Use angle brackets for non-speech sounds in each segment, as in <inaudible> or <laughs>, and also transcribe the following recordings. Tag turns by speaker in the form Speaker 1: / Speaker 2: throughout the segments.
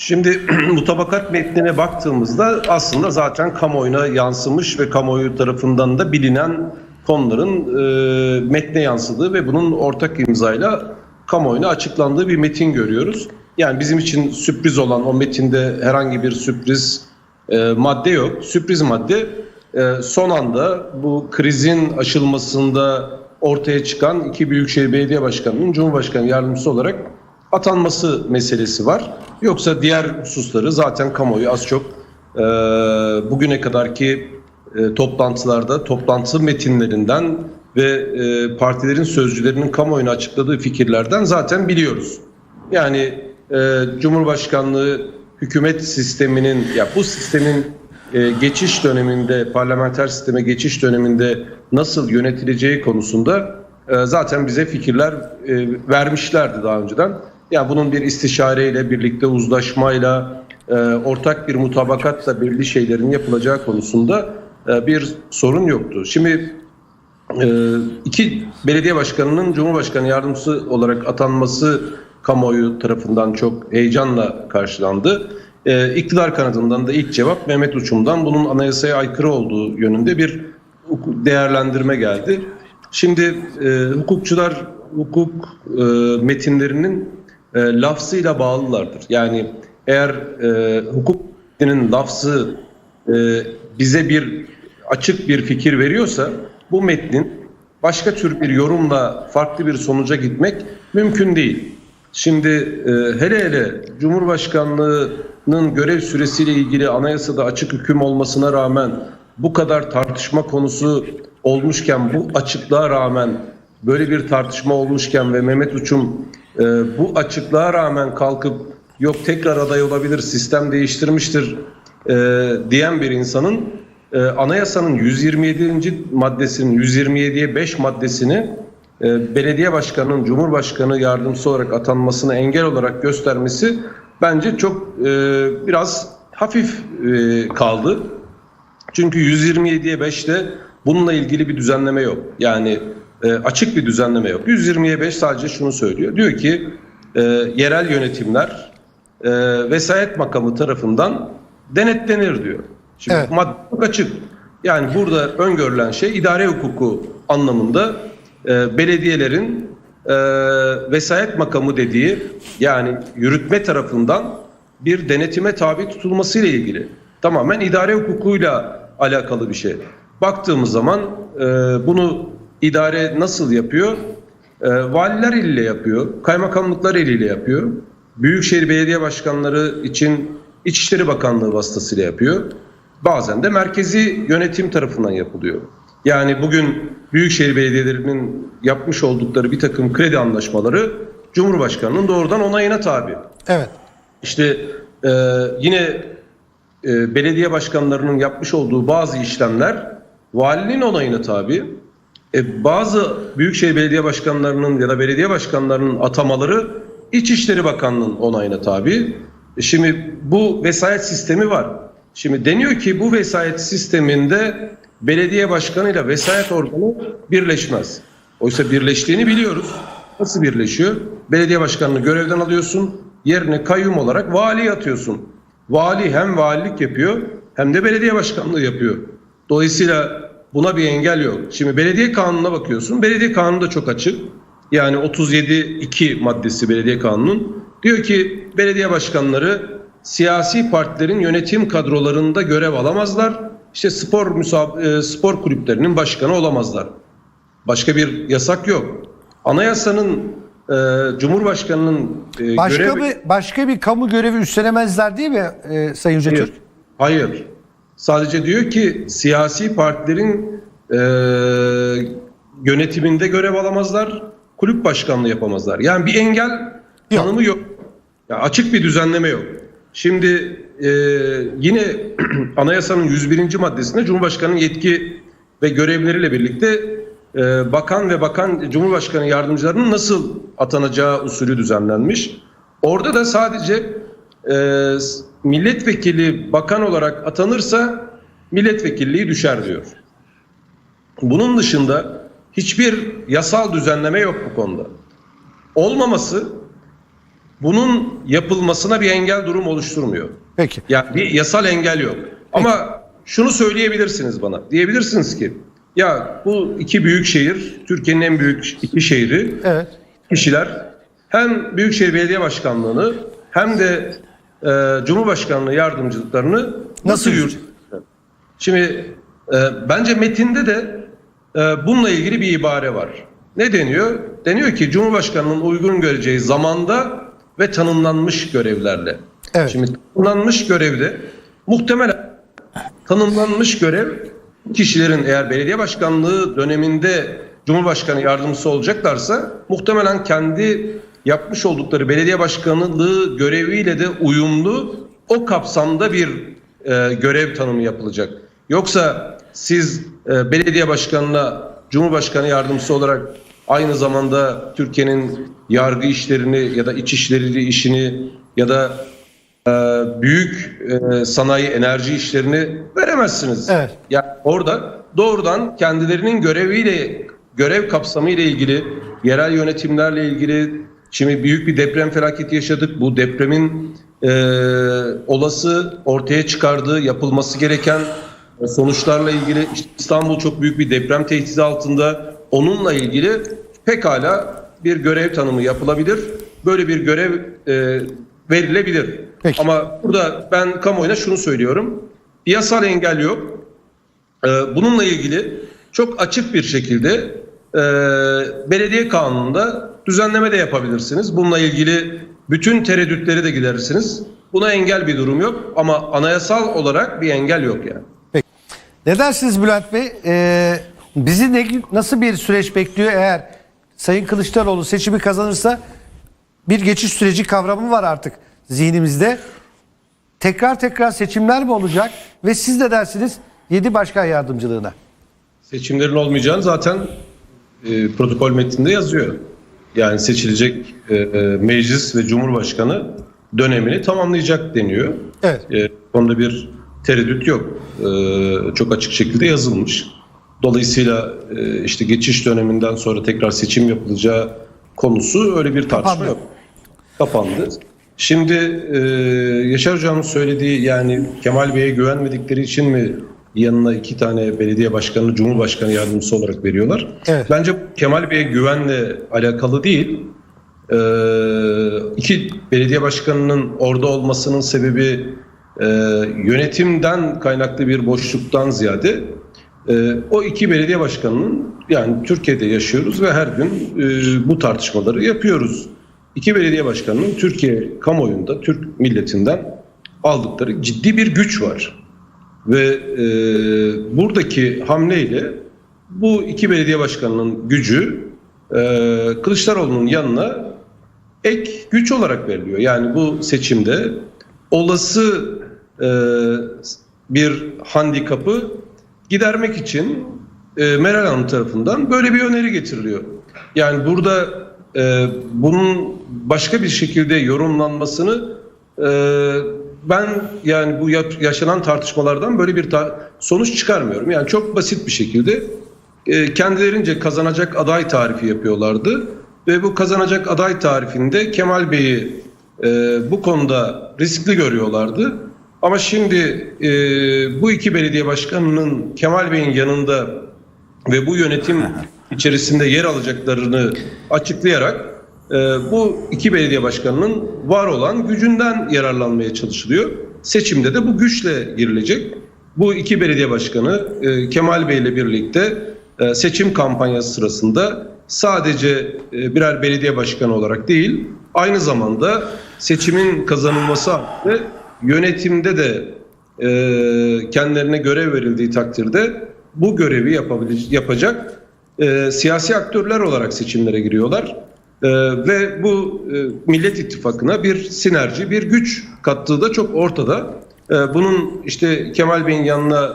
Speaker 1: Şimdi <clears throat> mutabakat metnine baktığımızda aslında zaten kamuoyuna yansımış ve kamuoyu tarafından da bilinen konuların e, metne yansıdığı ve bunun ortak imzayla kamuoyuna açıklandığı bir metin görüyoruz. Yani bizim için sürpriz olan o metinde herhangi bir sürpriz e, madde yok. Sürpriz madde e, son anda bu krizin aşılmasında ortaya çıkan iki Büyükşehir Belediye Başkanı'nın Cumhurbaşkanı yardımcısı olarak atanması meselesi var. Yoksa diğer hususları zaten kamuoyu az çok e, bugüne kadarki e, toplantılarda, toplantı metinlerinden ve e, partilerin sözcülerinin kamuoyuna açıkladığı fikirlerden zaten biliyoruz. Yani e, Cumhurbaşkanlığı hükümet sisteminin ya bu sistemin e, geçiş döneminde parlamenter sisteme geçiş döneminde nasıl yönetileceği konusunda e, zaten bize fikirler e, vermişlerdi daha önceden. Yani bunun bir istişareyle birlikte uzlaşmayla e, ortak bir mutabakatla belirli şeylerin yapılacağı konusunda e, bir sorun yoktu. Şimdi e, iki belediye başkanının Cumhurbaşkanı yardımcısı olarak atanması kamuoyu tarafından çok heyecanla karşılandı. E, iktidar kanadından da ilk cevap Mehmet Uçum'dan bunun anayasaya aykırı olduğu yönünde bir değerlendirme geldi. Şimdi e, hukukçular hukuk e, metinlerinin e, lafzıyla bağlılardır. Yani eğer e, hukuk lafzı e, bize bir açık bir fikir veriyorsa bu metnin başka tür bir yorumla farklı bir sonuca gitmek mümkün değil. Şimdi e, hele hele Cumhurbaşkanlığının görev süresiyle ilgili anayasada açık hüküm olmasına rağmen bu kadar tartışma konusu olmuşken bu açıklığa rağmen böyle bir tartışma olmuşken ve Mehmet Uçum e, bu açıklığa rağmen kalkıp yok tekrar aday olabilir sistem değiştirmiştir e, diyen bir insanın e, anayasanın 127. maddesinin 127'ye 5 maddesini e, belediye başkanının cumhurbaşkanı yardımcısı olarak atanmasına engel olarak göstermesi bence çok e, biraz hafif e, kaldı. Çünkü 127'ye 5'te bununla ilgili bir düzenleme yok. Yani e, açık bir düzenleme yok. 120'ye 5 sadece şunu söylüyor. Diyor ki e, yerel yönetimler e, vesayet makamı tarafından denetlenir diyor. Şimdi
Speaker 2: Evet.
Speaker 1: madde çok açık. Yani burada öngörülen şey idare hukuku anlamında e, belediyelerin e, vesayet makamı dediği yani yürütme tarafından bir denetime tabi tutulmasıyla ilgili. Tamamen idare hukukuyla alakalı bir şey. Baktığımız zaman e, bunu idare nasıl yapıyor? E, valiler eliyle yapıyor, kaymakamlıklar eliyle yapıyor. Büyükşehir belediye başkanları için İçişleri Bakanlığı vasıtasıyla yapıyor. Bazen de merkezi yönetim tarafından yapılıyor. Yani bugün büyükşehir belediyelerinin yapmış oldukları bir takım kredi anlaşmaları Cumhurbaşkanı'nın doğrudan onayına tabi.
Speaker 2: Evet.
Speaker 1: İşte e, yine e, belediye başkanlarının yapmış olduğu bazı işlemler valinin onayına tabi. E, bazı büyükşehir belediye başkanlarının ya da belediye başkanlarının atamaları İçişleri Bakanlığı'nın onayına tabi. E, şimdi bu vesayet sistemi var. Şimdi deniyor ki bu vesayet sisteminde belediye başkanıyla vesayet organı birleşmez. Oysa birleştiğini biliyoruz. Nasıl birleşiyor? Belediye başkanını görevden alıyorsun, yerine kayyum olarak vali atıyorsun. Vali hem valilik yapıyor hem de belediye başkanlığı yapıyor. Dolayısıyla buna bir engel yok. Şimdi belediye kanununa bakıyorsun. Belediye kanunu da çok açık. Yani 37.2 maddesi belediye kanunun. Diyor ki belediye başkanları siyasi partilerin yönetim kadrolarında görev alamazlar. İşte spor müsab- e, spor kulüplerinin başkanı olamazlar. Başka bir yasak yok. Anayasanın e, Cumhurbaşkanının e,
Speaker 2: Başka
Speaker 1: görev...
Speaker 2: bir başka bir kamu görevi üstlenemezler değil mi e, Sayın Yüce
Speaker 1: Hayır.
Speaker 2: Türk?
Speaker 1: Hayır. Sadece diyor ki siyasi partilerin e, yönetiminde görev alamazlar, kulüp başkanlığı yapamazlar. Yani bir engel
Speaker 2: Yok.
Speaker 1: tanımı yok. Ya açık bir düzenleme yok. Şimdi e, yine <clears throat> anayasanın 101. maddesinde Cumhurbaşkanı'nın yetki ve görevleriyle birlikte e, bakan ve bakan Cumhurbaşkanı yardımcılarının nasıl atanacağı usulü düzenlenmiş. Orada da sadece e, milletvekili bakan olarak atanırsa milletvekilliği düşer diyor. Bunun dışında hiçbir yasal düzenleme yok bu konuda. Olmaması bunun yapılmasına bir engel durum oluşturmuyor.
Speaker 2: Peki.
Speaker 1: Yani bir yasal engel yok. Ama şunu söyleyebilirsiniz bana. Diyebilirsiniz ki ya bu iki büyük şehir Türkiye'nin en büyük iki şehri
Speaker 2: Evet.
Speaker 1: kişiler hem Büyükşehir Belediye Başkanlığı'nı hem de e, Cumhurbaşkanlığı yardımcılıklarını nasıl,
Speaker 2: Nasıl
Speaker 1: yürütecekler? Şimdi e, bence metinde de e, bununla ilgili bir ibare var. Ne deniyor? Deniyor ki Cumhurbaşkanı'nın uygun göreceği zamanda ve tanımlanmış görevlerle.
Speaker 2: Evet.
Speaker 1: Şimdi tanımlanmış görevde muhtemelen tanımlanmış görev kişilerin eğer belediye başkanlığı döneminde Cumhurbaşkanı yardımcısı olacaklarsa muhtemelen kendi yapmış oldukları belediye başkanlığı göreviyle de uyumlu o kapsamda bir e, görev tanımı yapılacak. Yoksa siz e, belediye başkanına Cumhurbaşkanı yardımcısı olarak aynı zamanda Türkiye'nin yargı işlerini ya da iç işleri işini ya da e, büyük e, sanayi enerji işlerini veremezsiniz.
Speaker 2: Evet.
Speaker 1: Yani orada doğrudan kendilerinin göreviyle görev kapsamı ile ilgili yerel yönetimlerle ilgili şimdi büyük bir deprem felaketi yaşadık. Bu depremin e, olası ortaya çıkardığı yapılması gereken sonuçlara ilgili işte İstanbul çok büyük bir deprem tehdidi altında. Onunla ilgili pekala bir görev tanımı yapılabilir. Böyle bir görev e, verilebilir.
Speaker 2: Peki.
Speaker 1: Ama burada ben kamuoyuna şunu söylüyorum. Bir yasal engel yok. Ee, bununla ilgili çok açık bir şekilde e, belediye kanununda düzenleme de yapabilirsiniz. Bununla ilgili bütün tereddütleri de giderirsiniz. Buna engel bir durum yok ama anayasal olarak bir engel yok yani.
Speaker 2: Peki. Ne dersiniz Bülent Bey? Ee, bizi ne, nasıl bir süreç bekliyor eğer Sayın Kılıçdaroğlu seçimi kazanırsa bir geçiş süreci kavramı var artık zihnimizde. Tekrar tekrar seçimler mi olacak ve siz ne dersiniz 7 başkan yardımcılığına?
Speaker 1: Seçimlerin olmayacağını zaten e, protokol metninde yazıyor. Yani seçilecek e, e, meclis ve cumhurbaşkanı dönemini tamamlayacak deniyor.
Speaker 2: Evet.
Speaker 1: E, konuda bir tereddüt yok. E, çok açık şekilde yazılmış. Dolayısıyla e, işte geçiş döneminden sonra tekrar seçim yapılacağı konusu öyle bir tartışma
Speaker 2: Kapandı.
Speaker 1: yok. Kapandı. Şimdi e, Yaşar Hocam'ın söylediği yani Kemal Bey'e güvenmedikleri için mi yanına iki tane belediye başkanı, cumhurbaşkanı yardımcısı olarak veriyorlar?
Speaker 2: Evet.
Speaker 1: Bence Kemal Bey'e güvenle alakalı değil. Ee, iki belediye başkanının orada olmasının sebebi e, yönetimden kaynaklı bir boşluktan ziyade e, o iki belediye başkanının yani Türkiye'de yaşıyoruz ve her gün e, bu tartışmaları yapıyoruz. İki belediye başkanının Türkiye kamuoyunda, Türk milletinden aldıkları ciddi bir güç var. Ve e, buradaki hamleyle bu iki belediye başkanının gücü e, Kılıçdaroğlu'nun yanına ek güç olarak veriliyor. Yani bu seçimde olası e, bir handikapı gidermek için e, Meral Hanım tarafından böyle bir öneri getiriliyor. Yani burada e, bunun başka bir şekilde yorumlanmasını e, ben yani bu ya- yaşanan tartışmalardan böyle bir ta- sonuç çıkarmıyorum. Yani çok basit bir şekilde e, kendilerince kazanacak aday tarifi yapıyorlardı ve bu kazanacak aday tarifinde Kemal Bey'i e, bu konuda riskli görüyorlardı. Ama şimdi e, bu iki belediye başkanının Kemal Bey'in yanında ve bu yönetim <laughs> içerisinde yer alacaklarını açıklayarak bu iki belediye başkanının var olan gücünden yararlanmaya çalışılıyor. Seçimde de bu güçle girilecek. Bu iki belediye başkanı e, Kemal Bey ile birlikte e, seçim kampanyası sırasında sadece e, birer belediye başkanı olarak değil, aynı zamanda seçimin kazanılması halinde yönetimde de kendilerine görev verildiği takdirde bu görevi yapacak siyasi aktörler olarak seçimlere giriyorlar. E, ve bu e, Millet İttifakı'na bir sinerji, bir güç kattığı da çok ortada. E, bunun işte Kemal Bey'in yanına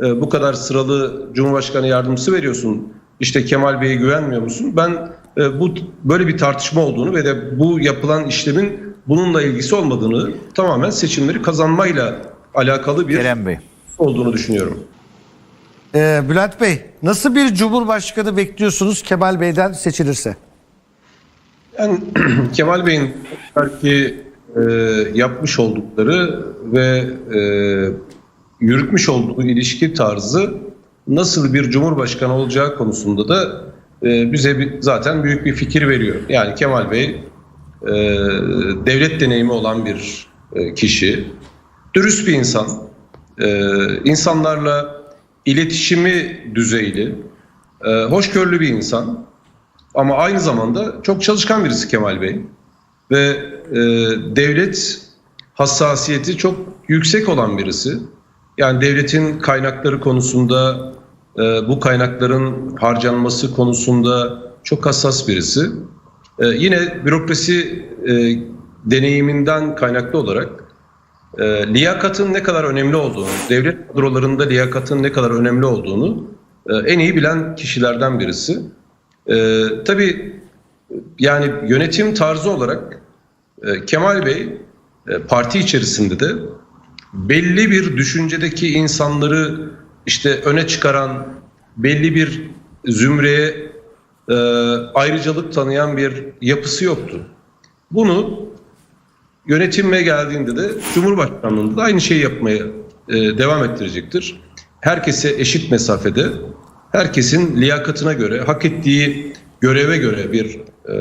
Speaker 1: e, bu kadar sıralı Cumhurbaşkanı yardımcısı veriyorsun. İşte Kemal Bey'e güvenmiyor musun? Ben e, bu böyle bir tartışma olduğunu ve de bu yapılan işlemin bununla ilgisi olmadığını tamamen seçimleri kazanmayla alakalı bir
Speaker 3: Kerem Bey.
Speaker 1: olduğunu düşünüyorum.
Speaker 2: Ee, Bülent Bey nasıl bir cumhurbaşkanı bekliyorsunuz Kemal Bey'den seçilirse?
Speaker 1: Yani <clears throat> Kemal Bey'in belki e, yapmış oldukları ve e, yürütmüş olduğu ilişki tarzı nasıl bir cumhurbaşkanı olacağı konusunda da e, bize bir, zaten büyük bir fikir veriyor. Yani Kemal Bey e, devlet deneyimi olan bir e, kişi, dürüst bir insan, e, insanlarla iletişimi düzeyli, e, hoşgörülü bir insan. Ama aynı zamanda çok çalışkan birisi Kemal Bey. Ve e, devlet hassasiyeti çok yüksek olan birisi. Yani devletin kaynakları konusunda, e, bu kaynakların harcanması konusunda çok hassas birisi. E, yine bürokrasi e, deneyiminden kaynaklı olarak e, liyakatın ne kadar önemli olduğunu, devlet kadrolarında liyakatın ne kadar önemli olduğunu e, en iyi bilen kişilerden birisi. E, tabii yani yönetim tarzı olarak e, Kemal Bey e, parti içerisinde de belli bir düşüncedeki insanları işte öne çıkaran, belli bir zümreye e, ayrıcalık tanıyan bir yapısı yoktu. Bunu yönetime geldiğinde de Cumhurbaşkanlığında da aynı şeyi yapmaya e, devam ettirecektir. Herkese eşit mesafede, herkesin liyakatına göre, hak ettiği göreve göre bir e,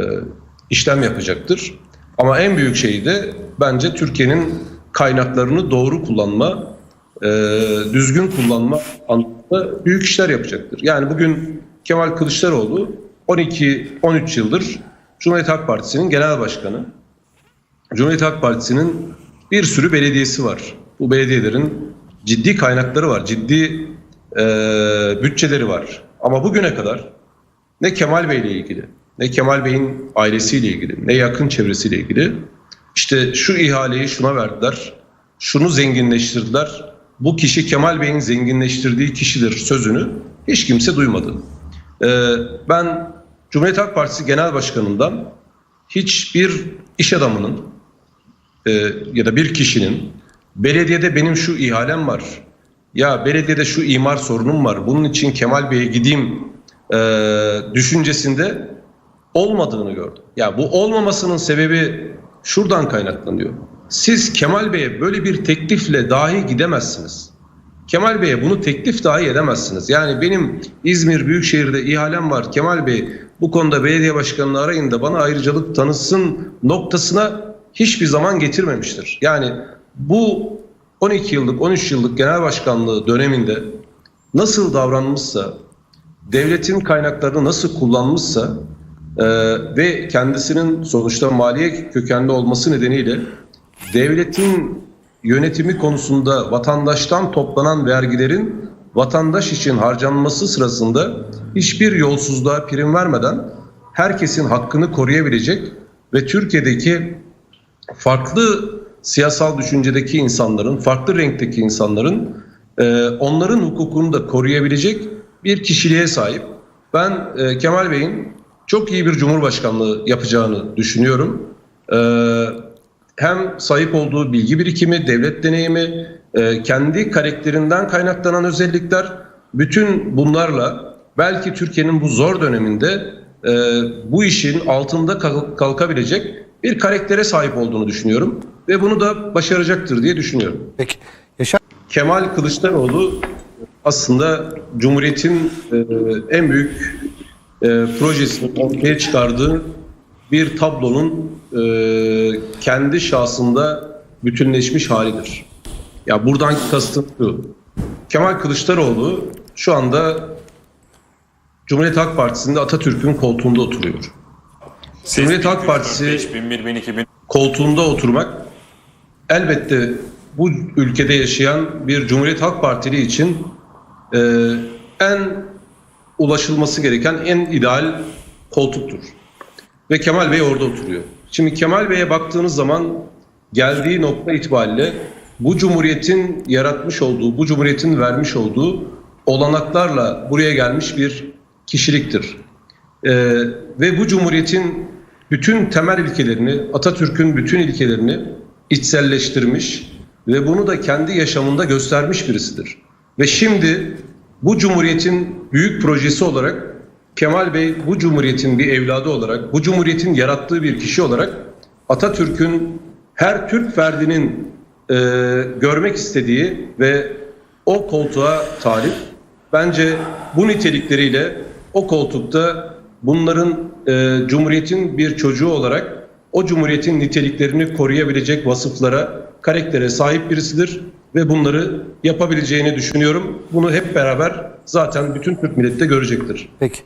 Speaker 1: işlem yapacaktır. Ama en büyük şey de bence Türkiye'nin kaynaklarını doğru kullanma, e, düzgün kullanma anlamında büyük işler yapacaktır. Yani bugün Kemal Kılıçdaroğlu 12-13 yıldır Cumhuriyet Halk Partisi'nin genel başkanı. Cumhuriyet Halk Partisi'nin bir sürü belediyesi var. Bu belediyelerin ciddi kaynakları var, ciddi e, bütçeleri var. Ama bugüne kadar ne Kemal Bey ile ilgili, ne Kemal Bey'in ailesiyle ilgili, ne yakın çevresiyle ilgili işte şu ihaleyi şuna verdiler, şunu zenginleştirdiler, bu kişi Kemal Bey'in zenginleştirdiği kişidir sözünü hiç kimse duymadı. Ee, ben Cumhuriyet Halk Partisi Genel Başkanı'ndan hiçbir iş adamının e, ya da bir kişinin belediyede benim şu ihalem var, ya belediyede şu imar sorunum var, bunun için Kemal Bey'e gideyim e, düşüncesinde olmadığını gördüm. Ya bu olmamasının sebebi şuradan kaynaklanıyor. Siz Kemal Bey'e böyle bir teklifle dahi gidemezsiniz. Kemal Bey'e bunu teklif dahi edemezsiniz. Yani benim İzmir Büyükşehir'de ihalem var. Kemal Bey bu konuda belediye başkanını arayın da bana ayrıcalık tanısın noktasına hiçbir zaman getirmemiştir. Yani bu 12 yıllık 13 yıllık genel başkanlığı döneminde nasıl davranmışsa, devletin kaynaklarını nasıl kullanmışsa e, ve kendisinin sonuçta maliye kökenli olması nedeniyle devletin yönetimi konusunda vatandaştan toplanan vergilerin vatandaş için harcanması sırasında hiçbir yolsuzluğa prim vermeden herkesin hakkını koruyabilecek ve Türkiye'deki farklı siyasal düşüncedeki insanların, farklı renkteki insanların e, onların hukukunu da koruyabilecek bir kişiliğe sahip. Ben e, Kemal Bey'in çok iyi bir cumhurbaşkanlığı yapacağını düşünüyorum. E, hem sahip olduğu bilgi birikimi, devlet deneyimi, e, kendi karakterinden kaynaklanan özellikler bütün bunlarla belki Türkiye'nin bu zor döneminde e, bu işin altında kalk- kalkabilecek bir karaktere sahip olduğunu düşünüyorum ve bunu da başaracaktır diye düşünüyorum.
Speaker 2: Peki. Yaşar
Speaker 1: Kemal Kılıçdaroğlu aslında Cumhuriyet'in e, en büyük e, projesini ortaya çıkardığı bir tablonun e, kendi şahsında bütünleşmiş halidir. Ya buradan kastım şu. Kemal Kılıçdaroğlu şu anda Cumhuriyet Halk Partisi'nde Atatürk'ün koltuğunda oturuyor. Cumhuriyet Halk Partisi
Speaker 3: 5001 bin 2000
Speaker 1: koltuğunda oturmak elbette bu ülkede yaşayan bir Cumhuriyet Halk Partili için e, en ulaşılması gereken en ideal koltuktur. Ve Kemal Bey orada oturuyor. Şimdi Kemal Bey'e baktığınız zaman geldiği nokta itibariyle bu cumhuriyetin yaratmış olduğu, bu cumhuriyetin vermiş olduğu olanaklarla buraya gelmiş bir kişiliktir. Ee, ve bu cumhuriyetin bütün temel ilkelerini, Atatürk'ün bütün ilkelerini içselleştirmiş ve bunu da kendi yaşamında göstermiş birisidir. Ve şimdi bu cumhuriyetin büyük projesi olarak Kemal Bey bu cumhuriyetin bir evladı olarak, bu cumhuriyetin yarattığı bir kişi olarak Atatürk'ün her Türk ferdinin e, görmek istediği ve o koltuğa talip. Bence bu nitelikleriyle o koltukta bunların e, cumhuriyetin bir çocuğu olarak o cumhuriyetin niteliklerini koruyabilecek vasıflara, karaktere sahip birisidir ve bunları yapabileceğini düşünüyorum. Bunu hep beraber zaten bütün Türk milleti de görecektir.
Speaker 2: Peki.